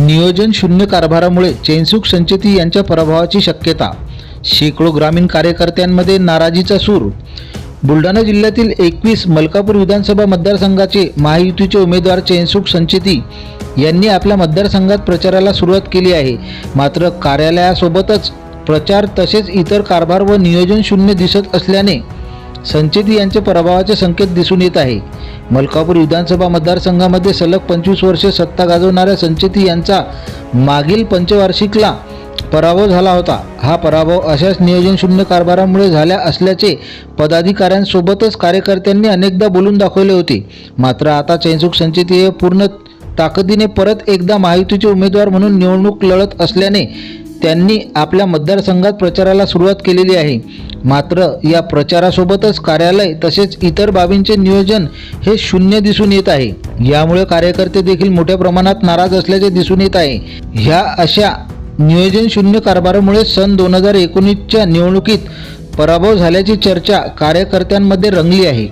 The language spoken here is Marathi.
नियोजन शून्य कारभारामुळे चैनसुख संचेती यांच्या पराभवाची शक्यता. शेकडो ग्रामीण कार्यकर्त्यांमध्ये नाराजीचा सूर. बुलढाणा जिल्ह्यातील एकवीस मलकापूर विधानसभा मतदारसंघाचे महायुतीचे उमेदवार चैनसुख संचेती यांनी आपल्या मतदारसंघात प्रचाराला सुरुवात केली आहे. मात्र कार्यालयासोबतच प्रचार तसेच इतर कारभार व नियोजन शून्य दिसत असल्याने संचेती यांचे पराभवाचे संकेत दिसून येत आहे. मलकापूर विधानसभा मतदारसंघामध्ये सलग पंचवीस वर्षे सत्ता गाजवणाऱ्या संचेती यांचा मागील पंचवार्षिकला पराभव झाला होता. हा पराभव अशाच नियोजनशून्य कारभारामुळे झाल्या असल्याचे पदाधिकाऱ्यांसोबतच कार्यकर्त्यांनी अनेकदा बोलून दाखवले होते. मात्र आता चैनसुख संचेती हे पूर्ण ताकदीने परत एकदा महायुतीचे उमेदवार म्हणून निवडणूक लढत असल्याने त्यांनी आपल्या मतदारसंघात प्रचाराला सुरुवात केलेली आहे. मात्र या प्रचारासोबतच कार्यालय तसेच इतर बाबींचे नियोजन हे शून्य दिसून येत आहे. यामुळे कार्यकर्ते देखील मोठ्या प्रमाणात नाराज असल्याचे दिसून येत आहे. ह्या अशा नियोजन शून्य कारभारामुळे सन दोन हजार एकोणीसच्या निवडणुकीत पराभव झाल्याची चर्चा कार्यकर्त्यांमध्ये रंगली आहे.